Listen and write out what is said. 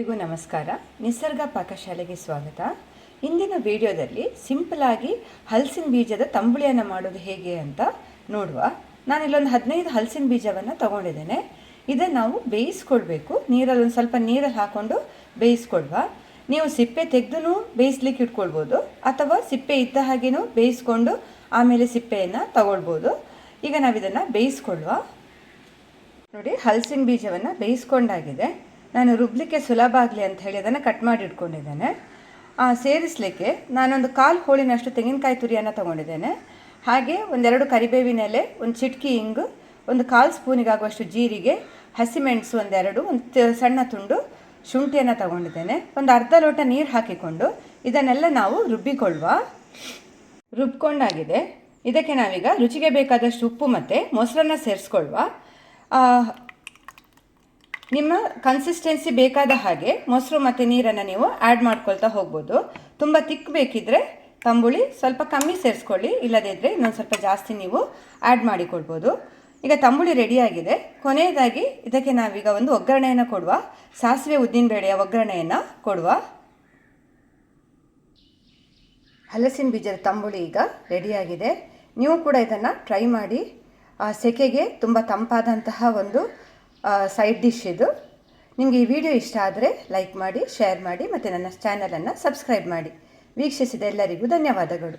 ಎಲ್ಲರಿಗೂ ನಮಸ್ಕಾರ. ನಿಸರ್ಗ ಪಾಕಶಾಲೆಗೆ ಸ್ವಾಗತ. ಇಂದಿನ ವಿಡಿಯೋದಲ್ಲಿ ಸಿಂಪಲಾಗಿ ಹಲಸಿನ ಬೀಜದ ತಂಬುಳಿಯನ್ನು ಮಾಡೋದು ಹೇಗೆ ಅಂತ ನೋಡುವ. ನಾನು ಇಲ್ಲೊಂದು ಹದಿನೈದು ಹಲಸಿನ ಬೀಜವನ್ನು ತಗೊಂಡಿದ್ದೇನೆ. ಇದನ್ನು ನಾವು ಬೇಯಿಸ್ಕೊಳ್ಬೇಕು ನೀರಲ್ಲಿ ಒಂದು ಸ್ವಲ್ಪ ನೀರಲ್ಲಿ ಹಾಕ್ಕೊಂಡು ಬೇಯಿಸ್ಕೊಳ್ವ ನೀವು ಸಿಪ್ಪೆ ತೆಗೆದು ಬೇಯಿಸ್ಲಿಕ್ಕೆ ಇಟ್ಕೊಳ್ಬೋದು. ಅಥವಾ ಸಿಪ್ಪೆ ಇದ್ದ ಹಾಗೇನೂ ಬೇಯಿಸ್ಕೊಂಡು ಆಮೇಲೆ ಸಿಪ್ಪೆಯನ್ನು ತಗೊಳ್ಬೋದು. ಈಗ ನಾವಿದನ್ನು ಬೇಯಿಸ್ಕೊಳ್ಳುವ. ನೋಡಿ, ಹಲಸಿನ ಬೀಜವನ್ನು ಬೇಯಿಸ್ಕೊಂಡಾಗಿದೆ. ನಾನು ರುಬ್ಲಿಕ್ಕೆ ಸುಲಭ ಆಗಲಿ ಅಂತ ಹೇಳಿ ಅದನ್ನು ಕಟ್ ಮಾಡಿ ಇಟ್ಕೊಂಡಿದ್ದೇನೆ ಸೇರಿಸಲಿಕ್ಕೆ ನಾನೊಂದು ಕಾಲು ಹೋಳಿನಷ್ಟು ತೆಂಗಿನಕಾಯಿ ತುರಿಯನ್ನು ತಗೊಂಡಿದ್ದೇನೆ. ಹಾಗೆ ಒಂದೆರಡು ಕರಿಬೇವಿನ ಎಲೆ ಒಂದು ಚಿಟಕಿ ಇಂಗು ಒಂದು ಕಾಲು ಸ್ಪೂನಿಗಾಗುವಷ್ಟು ಜೀರಿಗೆ ಹಸಿಮೆಣಸು ಒಂದೆರಡು ಒಂದು ಸಣ್ಣ ತುಂಡು ಶುಂಠಿಯನ್ನು ತಗೊಂಡಿದ್ದೇನೆ. ಒಂದು ಅರ್ಧ ಲೋಟ ನೀರು ಹಾಕಿಕೊಂಡು ಇದನ್ನೆಲ್ಲ ನಾವು ರುಬ್ಬಿಕೊಳ್ಳುವ ರುಬ್ಕೊಂಡಾಗಿದೆ. ಇದಕ್ಕೆ ನಾವೀಗ ರುಚಿಗೆ ಬೇಕಾದಷ್ಟು ಉಪ್ಪು ಮತ್ತು ಮೊಸರನ್ನ ಸೇರಿಸ್ಕೊಳ್ಳುವ ಆ, ನಿಮ್ಮ ಕನ್ಸಿಸ್ಟೆನ್ಸಿ ಬೇಕಾದ ಹಾಗೆ ಮೊಸರು ಮತ್ತು ನೀರನ್ನು ನೀವು ಆ್ಯಡ್ ಮಾಡ್ಕೊಳ್ತಾ ಹೋಗ್ಬೋದು. ತುಂಬ ತಿಕ್ ಬೇಕಿದ್ದರೆ ತಂಬುಳಿ ಸ್ವಲ್ಪ ಕಮ್ಮಿ ಸೇರಿಸ್ಕೊಳ್ಳಿ ಇಲ್ಲದಿದ್ದರೆ ಇನ್ನೊಂದು ಸ್ವಲ್ಪ ಜಾಸ್ತಿ ನೀವು ಆ್ಯಡ್ ಮಾಡಿಕೊಳ್ಬೋದು. ಈಗ ತಂಬುಳಿ ರೆಡಿಯಾಗಿದೆ ಕೊನೆಯದಾಗಿ ಇದಕ್ಕೆ ನಾವೀಗ ಒಂದು ಒಗ್ಗರಣೆಯನ್ನು ಕೊಡುವ, ಸಾಸಿವೆ ಉದ್ದಿನಬೇಳೆಯ ಒಗ್ಗರಣೆಯನ್ನು ಕೊಡುವ. ಹಲಸಿನ ಬೀಜದ ತಂಬುಳಿ ಈಗ ರೆಡಿಯಾಗಿದೆ ನೀವು ಕೂಡ ಇದನ್ನು ಟ್ರೈ ಮಾಡಿ ಸೆಕೆಗೆ ತುಂಬ ತಂಪಾದಂತಹ ಒಂದು ಸೈಡ್ ಡಿಶ್ ಇದು. ನಿಮಗೆ ಈ ವಿಡಿಯೋ ಇಷ್ಟ ಆದರೆ ಲೈಕ್ ಮಾಡಿ ಶೇರ್ ಮಾಡಿ, ಮತ್ತು ನನ್ನ ಚಾನಲನ್ನು ಸಬ್ಸ್ಕ್ರೈಬ್ ಮಾಡಿ. ವೀಕ್ಷಿಸಿದ ಎಲ್ಲರಿಗೂ ಧನ್ಯವಾದಗಳು.